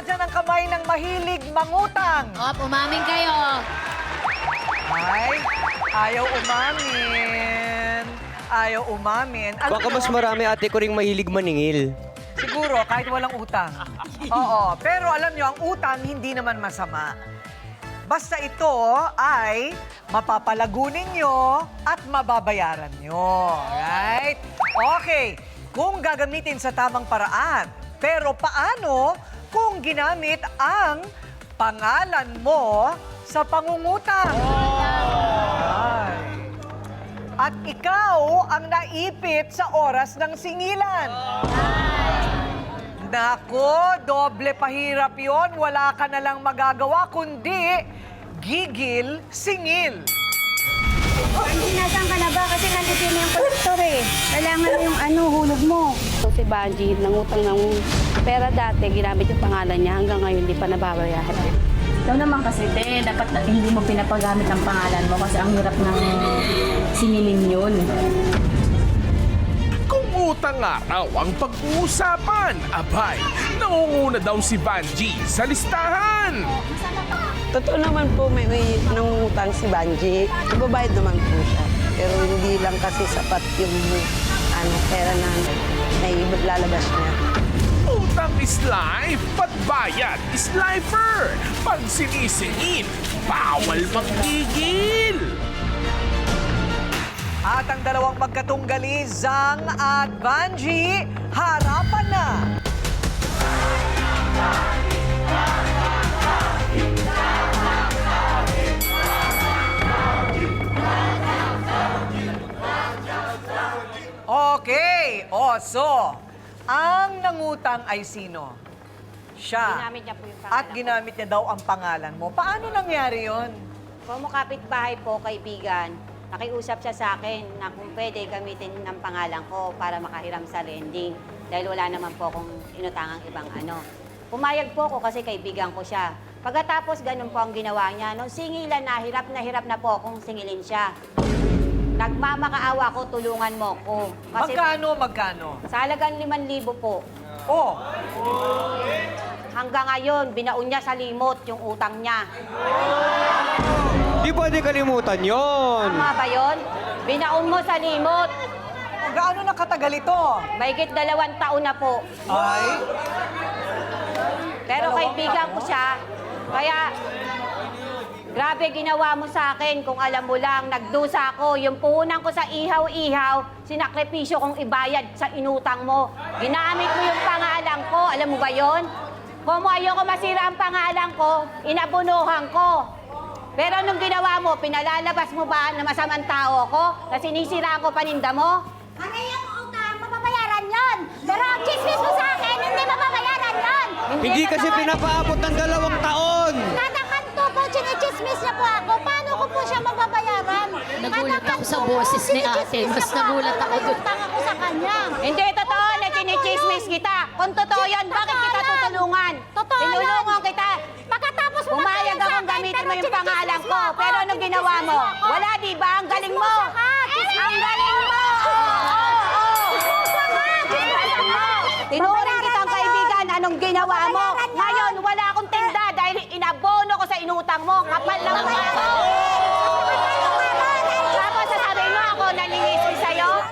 dyan ang kamay ng mahilig mangutang. Op, umaming kayo. Ay, ayaw umamin. Ayaw umamin. Alam Baka nyo, mas marami ate ko ring mahilig maningil. Siguro, kahit walang utang. Oo, pero alam nyo, ang utang hindi naman masama. Basta ito ay mapapalago ninyo at mababayaran nyo. Right? Okay, kung gagamitin sa tamang paraan. Pero paano kung ginamit ang pangalan mo sa pangungutang? Ay. At ikaw ang naipit sa oras ng singilan. Nako, doble pahirap yon. Wala ka na lang magagawa kundi gigil, singil. Hindi nasaan ka na ba? Kasi nandito na yung kolektor eh. Kailangan yung ano, hulog mo. So, si Banji, nangutang ng pera dati, ginamit yung pangalan niya, hanggang ngayon hindi pa nababayaran. Ikaw naman kasi, te, dapat na- hindi mo pinapagamit ang pangalan mo kasi ang hirap ng singilin yun. Kung utang nga raw ang pag-uusapan, abay, nangunguna daw si Vanji sa listahan. Totoo naman po, may, may nangungutang si Banji. Ibabayad naman po siya. Pero hindi lang kasi sapat yung ano, pera na nailalabas niya. Is life, but bayad is lifer. Pag sinisingil, bawal magtigil. At ang dalawang magkatunggali, Zang at Vanji, harapan na. Okay, o so, ang nangutang ay sino? Siya. Ginamit niya po yung At pangalan ginamit niya daw ang pangalan mo. Paano nangyari yon? Kumukapit bahay po, kaibigan. Nakiusap siya sa akin na kung pwede gamitin ng pangalan ko para makahiram sa lending. Dahil wala naman po akong inutangang ibang ano. Pumayag po ako kasi kaibigan ko siya. Pagkatapos ganun po ang ginawa niya. Nung singilan na, hirap na hirap na po akong singilin siya. Nagmamakaawa ko, tulungan mo ko. Kasi Magkano, magkano? sa halagang 5,000 po. Oh, Hanggang ngayon, binaon niya sa limot yung utang niya. Di pwede kalimutan yon. Tama ba yun? Binaon mo sa limot. gaano na katagal ito? Mahigit dalawang taon na po. Ay, Pero kaibigan ko siya. Kaya, grabe ginawa mo sa akin. Kung alam mo lang, nagdusa ako. Yung puhunan ko sa ihaw-ihaw, sinakripisyo kong ibayad sa inutang mo. Ginamit mo yung pangalan ko. Alam mo ba yon? Kung ayoko masira ang pangalan ko, inabunuhan ko. Pero nung ginawa mo, pinalalabas mo ba na masamang tao ko? Na sinisiraan ko paninda mo? Ano yung utang? Mababayaran yon. Pero ang chismis mo sa akin, hindi mababayaran yon. Hindi kasi pinapaabot ng dalawang taon. Boses ni ate. Mas nagulat ako May dun. utang ako sa kanya. Hindi totoo na chinichismis kita. Kung totoo yan, bakit kita tutulungan? Totoo yan. Tinulungan kita. Pagkatapos mo sa akong gamitin mo yung pangalan ko. Pero anong ginawa mo? Ako. Wala, di ba? Ang galing mo. Ang galing mo. Mo. Tinuring kitang kaibigan. Anong ginawa mo? Ngayon, wala akong tinda dahil inabono ko sa inutang mo. Kapal lang mo.